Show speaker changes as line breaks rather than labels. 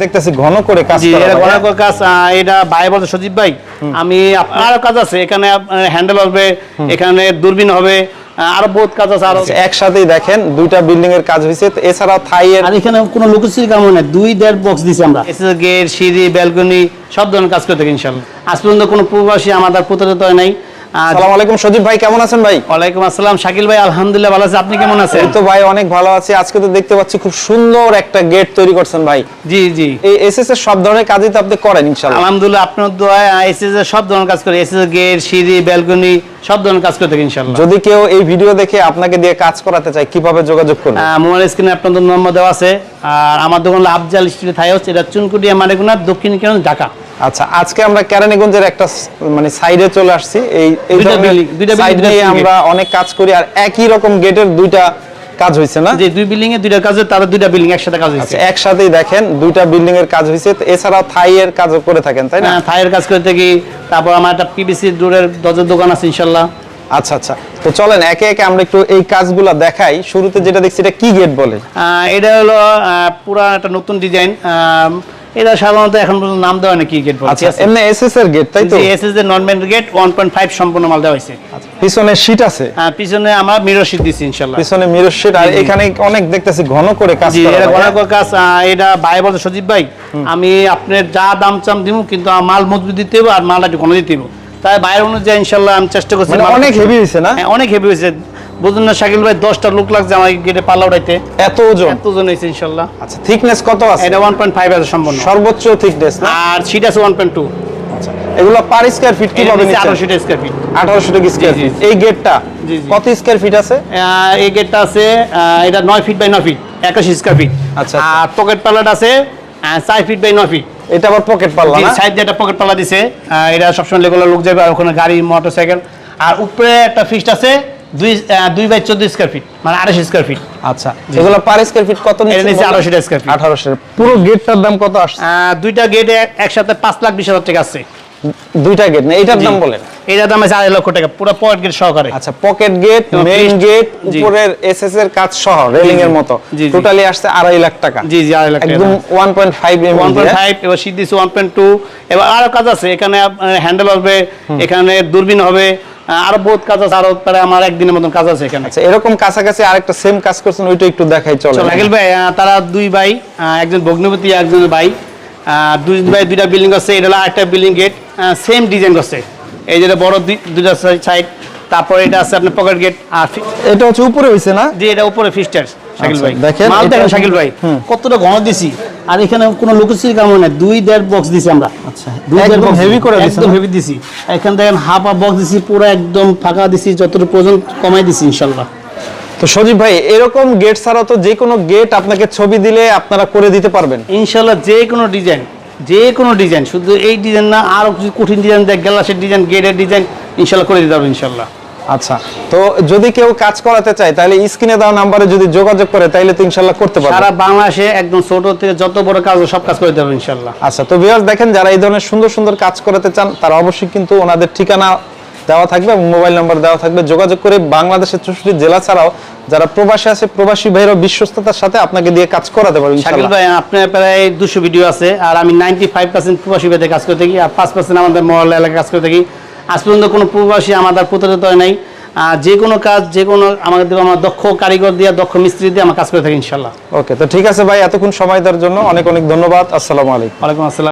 দেখতেছি ঘন করে কাজ করা
ঘন করে কাজ এটা ভাই বলতে সজীব ভাই আমি আপনারও কাজ আছে এখানে হ্যান্ডেল হবে এখানে দূরবীন হবে আরও বহুত কাজ আছে আরও
আচ্ছা, একসাথেই দেখেন দুইটা বিল্ডিং এর কাজ হয়েছে তো এছাড়াও থাই এর
আর এখানে কোনো লোকেশন কাম নেই দুই দেড় বক্স দিছি আমরা। এসএস গেট সিঁড়ি ব্যালকনি সব ধরনের কাজ করে থাকি ইনশাল্লাহ আজ পর্যন্ত কোনো প্রবাসী আমাদের প্রতারিত হয় নাই।
আসসালামু আলাইকুম সজীব ভাই কেমন আছেন ভাই?
ওয়ালাইকুম আসসালাম শাকিল ভাই আলহামদুলিল্লাহ ভালো আছে। আপনি কেমন আছেন?
তো ভাই অনেক ভালো আছে। আজকে তো দেখতে পাচ্ছি খুব সুন্দর একটা গেট তৈরি করছেন ভাই।
জি জি।
এই এসএস এর সব ধরনের কাজই তো আপনি করেন ইনশাআল্লাহ।
আলহামদুলিল্লাহ আপনার দোয়ায় এসএস এর সব ধরনের কাজ করে। এসএস গেট সিঁড়ি ব্যালকনি সব ধরনের কাজ
যদি কেউ এই ভিডিও দেখে আপনাকে দিয়ে কাজ করাতে চায় কীভাবে যোগাযোগ করবে
মোবাইল স্ক্রিনে আপনাদের নম্বর দেওয়া আছে। আর আমার দোকান আফজাল স্ট্রিট হাইওস এটা চুনকুটিয়া মানেগুনা দক্ষিণ কেন ঢাকা।
আচ্ছা আজকে আমরা কেরানীগঞ্জের একটা মানে সাইডে চলে আসছি। এই এই সাইড নিয়ে আমরা অনেক কাজ করি আর একই রকম গেটের দুইটা কাজ হয়েছে না?
যে দুই বিল্ডিং এ দুইটা কাজ হয়, দুইটা বিল্ডিং একসাথে কাজ হয়েছে
আচ্ছা একসাথেই দেখেন দুইটা বিল্ডিং এর কাজ হয়েছে তো এছাড়াও থাই এর কাজও করে থাকেন তাই না?
হ্যাঁ, থাইয়ের কাজ করে থাকি। তারপর আমার একটা পিবিসি ডোরের দরজার দোকান আছে ইনশাল্লাহ
আচ্ছা আচ্ছা। তো চলেন একে একে আমরা একটু এই কাজগুলো দেখাই। শুরুতে যেটা দেখছি এটা কি গেট বলে?
আহ, এটা হলো পুরা একটা নতুন ডিজাইন এটা সাধারণত এখন পর্যন্ত নাম দেওয়া হয় না কি গেট বলে
আচ্ছা এমনি এসএস এর গেট তাই তো?
এসএস এর normal gate one point five সম্পূর্ণ মাল দেওয়া হয়েছে।
পিছনে শীট আছে?
আহ, পিছনে আমরা মিরর শীট দিচ্ছি ইনশাল্লাহ।
পিছনে মিরর শীট আর। এখানে অনেক দেখতেছি ঘন করে কাজ করা
এটা। ঘন করে কাজ এটা ভাই বলতে সজীব ভাই আমি আপনার যা দাম চাম দিব কিন্তু মাল মজবুত দিতে আর মালটা ঘন দিতে তাই বাইরের অনুযায়ী ইনশাল্লাহ আমি চেষ্টা করছি
মানে অনেক হেভি হয়েছে না?
হ্যাঁ, অনেক হেভি হয়েছে বুঝুন না শাকিল ভাই দশটা লোক লাগছে আমার গেটে পাল্লা উঠাইতে।
এত ওজন?
এত ওজন হয়েছে ইনশাল্লাহ।
আচ্ছা থিকনেস কত আছে?
এটা ওয়ান পয়েন্ট ফাইভ আছে সম্পূর্ণ।
সর্বোচ্চ থিকনেস
আর সিট আছে ওয়ান পয়েন্ট টু
আচ্ছা এগুলো পার স্কয়ার ফিট কি পাবেন
আরও সিট স্কোয়ার ফিট
1800 টাকা স্কয়ার ফিট এই গেটটা
জি, জি।
কত স্কয়ার ফিট আছে?
এই গেটটা আছে এটা নয় ফিট বাই নয় ফিট একাশি স্কোয়ার ফিট
আচ্ছা।
আর পকেট পাল্লাট আছে আহ, চার ফিট বাই নয় ফিট
এটা আবার পকেট পাল্লা না?
সাইড দিয়ে একটা পকেট পাল্লা দিছে। এটা সবসময় লেগুলার লোক যাবে আর ওখানে গাড়ি মোটরসাইকেল আর উপরে একটা ফিস্ট আছে দুই বাই চোদ্দ স্কোয়ার ফিট মানে আড়াইশো স্কোয়ার ফিট
আচ্ছা এগুলো পার স্কয়ার ফিট কত
এটা নিচে 1800 স্কয়ার ফিট।
1800 পুরো গেটটার দাম কত আসছে
দুইটা গেটে একসাথে পাঁচ লাখ বিশ হাজার টাকা আছে।
দুইটা গেট না এটার দাম বলেন।
এটার দাম আছে আড়াই লক্ষ টাকা পুরো পকেট গেট সহকারে।
আচ্ছা পকেট গেট মেইন গেট। উপরের এসএস এর কাজ সহ রেলিং এর মতো। টোটালি আসছে আড়াই লাখ টাকা।
জি জি আড়াই লাখ
একদম 1.5 এমএম
ওয়ান পয়েন্ট ফাইভ এবার পয়েন্ট টু এবার আরও কাজ আছে এখানে হ্যান্ডেল হবে এখানে দূরবীন হবে আরও বহুত কাজ আছে আরও প্রায় আমার একদিনের মতন কাজ আছে এখানে।
আচ্ছা এরকম কাছাকাছি আরেকটা সেম কাজ করছেন ওইটা একটু দেখাই চলে
চলো রাকিল ভাই তারা দুই ভাই একজন ভগ্নপতি একজন ভাই। দুই ভাই দুইটা বিল্ডিং আছে এটা হলো আরেকটা বিল্ডিং গেট সেম ডিজাইন করছে। এই যেটা বড় দুইটা সাইড তারপর এটা আছে আপনার পকেট গেট আর
এটা হচ্ছে উপরে হইছে না?
যে এটা উপরে ফিস্টার শাকিল
আচ্ছা,
ভাই।
দেখেন,
মাল দেখেন শাকিল ভাই কতটা ঘন দিছি। আর এখানে কোনো দুই দেড় বক্স দিছি আমরা।
আচ্ছা,
দুই দেড়
একদম
box
করে
একদম হেভি দিছি। এখান দেখেন হাফ হাফ বক্স দিছি পুরো একদম ফাঁকা দিছি যতটুকু প্রয়োজন কমাই দিছি ইনশাল্লাহ।
তো সজীব ভাই এরকম গেট ছাড়া তো যে কোনো গেট আপনাকে ছবি দিলে আপনারা করে দিতে পারবেন।
ইনশাল্লাহ যে কোনো ডিজাইন যে কোনো ডিজাইন শুধু এই ডিজাইন না আরও কিছু কঠিন ডিজাইন দেয় গ্লাসের ডিজাইন গেটের ডিজাইন ইনশাল্লাহ করে দিতে পারব ইনশাল্লাহ।
আচ্ছা তো যদি কেউ কাজ করাতে চায় তাহলে স্ক্রিনে দেওয়া নাম্বারে যদি যোগাযোগ করে তাহলে তো ইনশাল্লাহ করতে পারবে।
সারা বাংলাদেশে একদম ছোট থেকে যত বড় কাজ সব কাজ করে দিতে পারব ইনশাল্লাহ।
আচ্ছা তো ভিউয়ার্স দেখেন যারা এই ধরনের সুন্দর সুন্দর কাজ করাতে চান তারা অবশ্যই কিন্তু ওনাদের ঠিকানা দেওয়া থাকবে এবং মোবাইল নাম্বার দেওয়া থাকবে। যোগাযোগ করে বাংলাদেশের চৌষট্টি জেলা ছাড়াও যারা প্রবাসী আছে প্রবাসী ভাইয়েরও বিশ্বস্ততার সাথে আপনাকে দিয়ে কাজ করাতে পারবে
শাকিল ভাই আপনার প্রায় দুশো ভিডিও আছে আর আমি নাইনটি ফাইভ পার্সেন্ট প্রবাসী ভাইতে কাজ করে থাকি আর পাঁচ পার্সেন্ট আমাদের মহল্লা এলাকায় কাজ করে থাকি। আজ পর্যন্ত কোনো প্রবাসী আমাদের প্রতারিত হয় নাই। আর যে কোনো কাজ যে কোনো আমাদের আমার দক্ষ কারিগর দিয়ে দক্ষ মিস্ত্রি দিয়ে আমার কাজ করে থাকি ইনশাল্লাহ
ওকে তো ঠিক আছে ভাই এতক্ষণ সময় দেওয়ার জন্য অনেক অনেক ধন্যবাদ। আসসালামু আলাইকুম।
ওয়ালাইকুম আসসালাম।